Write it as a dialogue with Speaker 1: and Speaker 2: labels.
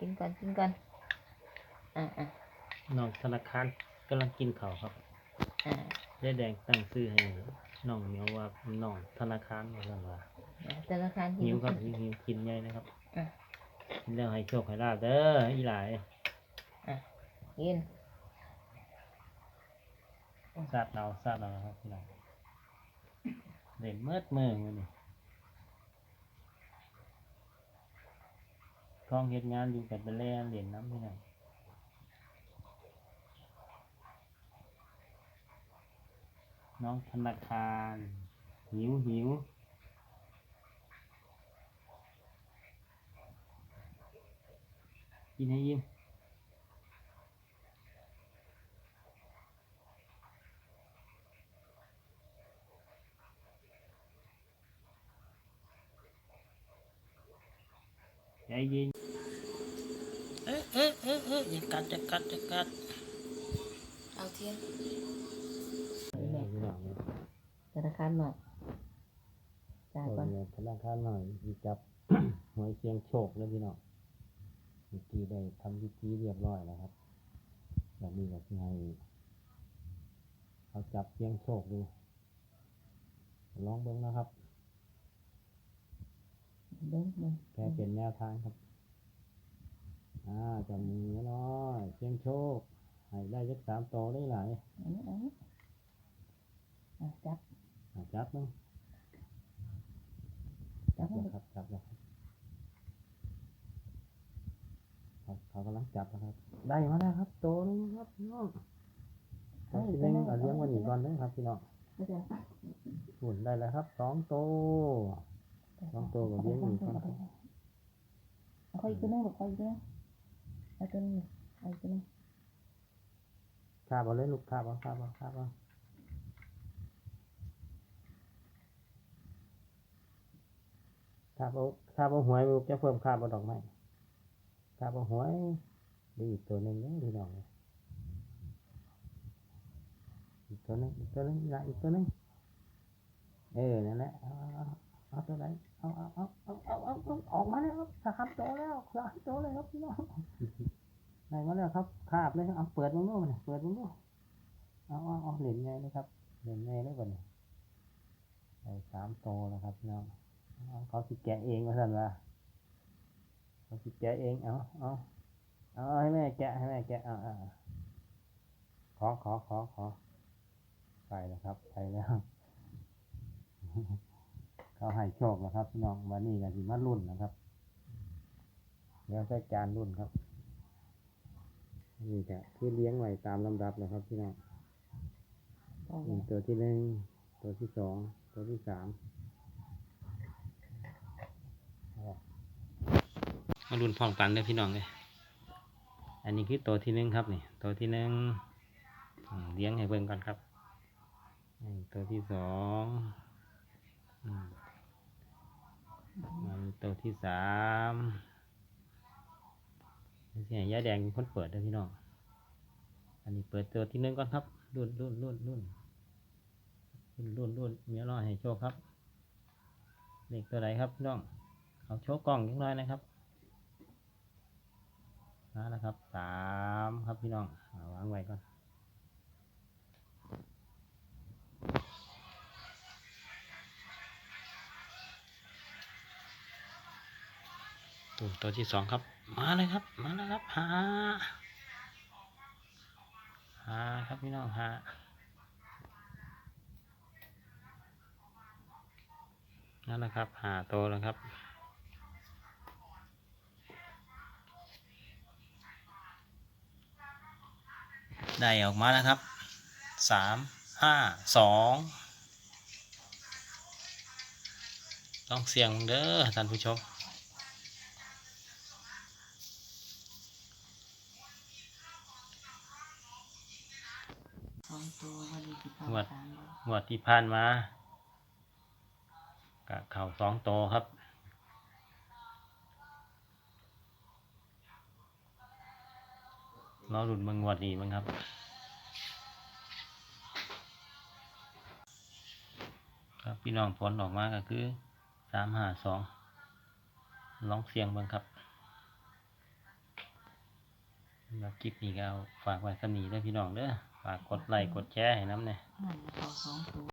Speaker 1: กินก่อนกินก่อนอ่าอ่า
Speaker 2: น้องธนาคารกำลังกินข้าวครับ
Speaker 1: อ่า
Speaker 2: ได้แดงตั้งชื่อให้น้องเหมียวว่าน้องธนาคารว่าซั่นว่า
Speaker 1: เดี๋ยวธนาคารที่
Speaker 2: หิวครับหิวหิวกินใหญ่นะครับ
Speaker 1: อะ
Speaker 2: กินแล้วให้โชคให้ลาบเด้ออีหลาย
Speaker 1: อะกิน
Speaker 2: ซาดเราซาดเรานะครับพี่น้องเล่นเมิดมือมื้อนี่ คล่องเฮ็ดงานอยู่กับไปแล่นเล่นน้ำพี่น้องน้องธนาคาร หิวหิวกินให้ยิ้ม ใจเย็นเอ๊ะเอ๊ะเอ๊ะเอ๊ะอย่ากัดอย่ากัดอย่ากัด
Speaker 1: เอาเทียน
Speaker 2: นี่แหละพี่น้องเนี่ย
Speaker 1: ธนาคารหน่อยจ่ายก่อน
Speaker 2: เดี๋ยวธนาคารหน่อยสิจับหวยเชียงโชคแล้วพี่น้องเมื่อกี้ได้ทำพิธีเรียบร้อยแล้วครับแบบนี้ก็คือให้เขาจับเชียงโชคดูลองเบิ้งนะครับ
Speaker 1: เบิ้งเบิ้ง
Speaker 2: แค่เป็นแนวทางครับ อ่าจะมีน้อยเชียงโชคให้ได้ยักสามโตได้หลาย
Speaker 1: อันนี้อันนี้อะจับ
Speaker 2: อ่าจับมั้ง
Speaker 1: จั
Speaker 2: จั
Speaker 1: บบให้
Speaker 2: แล้วครับจับแล้วครับครับเขากำลังจับนะครับ ได้มาแล้วครับ โตนึงครับพี่น้องตัวที่หนึ่งเอาเลี้ยงไวันนี้ก่อนเลยครับพี่น้อง
Speaker 1: ไม่ใช่
Speaker 2: หุ่นได้แล้วครับสองโต ลองตัวกับเลี้ยงอยู่ก่อนครับ
Speaker 1: เอาค่อยอีกตัวนึงหรือค่อยอีกตัวนึงเอาตัวนึงเอาอีกตัวนึง
Speaker 2: คาบเอาเลยลูกคาบเอาคาบเอาคาบเอาคาบเอาคาบเอาหวยลูกจะเพิ่มคาบเอาดอกไม้คาบเอาหวยดีอีกตัวหนึ่งเนี่ยพี่น้องเลยอีกตัวนึงอีกตัวนึงอีกตัวนึงเออนั่นแหละ เอาตัวไหนเอาเอาเอาเอาเอาเอาออกมาแล้วครับสามโตแล้วสามโตเลยครับพี่น้องได้มาแล้วครับคาบเลยครับเอาเปิดมึงดูมันเปิดมึงดูเอาเอาเอาเหรียญไงนะครับเหรียญไงได้ก่อนเนี่ยได้สามโตแล้วครับพี่น้องเขาสิแกะเองมาสั่นว่าเขาสิแกะเองเอาเอาเอาให้แม่แกะให้แม่แกะอาเอาเอาขอขอขอขอไปแล้วครับไปแล้ว เขาให้โชคแล้วครับพี่น้องวันนี้ก็สิมารุ่นนะครับเดี๋ยวใส่จานรุ่นครับ นี่แหละคือเลี้ยงไว้ตามลำดับเลยครับพี่น้อง
Speaker 1: เอา
Speaker 2: นี่ตัวที่หนึ่งตัวที่สองตัวที่สามมารุนพร้อมกันเลยพี่น้องเลยอันนี้คือตัวที่หนึ่งครับนี่ตัวที่หนึ่งอืมเลี้ยงให้เบิ่งก่อนครับนี่ตัวที่สองอื มันตัวที่สามนี่สิให้ยาแดงเป็นคนเปิดเด้พี่น้อง อันนี้เปิดตัวที่หนึ่งก่อนครับ รุ่นรุ่นรุ่นรุ่นรุ่นรุ่นรุ่นมีรอให้โชว์ครับ เลขตัวไหนครับพี่น้อง เอาโชว์กล้องนิดหน่อยนะครับมาล้วครับสามครับพี่น้องวางไว้ก่อน ตัวที่สองครับ มาเลยครับ มาแล้วครับหาหาครับพี่น้องหานั่นแหละครับหาโตแล้วครับได้ออกมาแล้วครับสามห้าสองต้องเสี่ยงเด้อท่านผู้ชม
Speaker 1: ตัววันนี้ที่เข้า
Speaker 2: หมวด
Speaker 1: สามเลย
Speaker 2: งวดที่ผ่านมากะเข่าสองโตครับ เราหลุดมึงงวดนี้มั้งครับ ครับ พี่น้องผลออกมาก็คือสามห้าสองลองเสียงบ้างครับแล้วคลิปนี้ก็เอาฝากไว้สนีด้อพี่น้องเด้อ ฝากกดไลค์กดแชร์ให้น้ำเนี่ย
Speaker 1: นั่นเขาสองตัว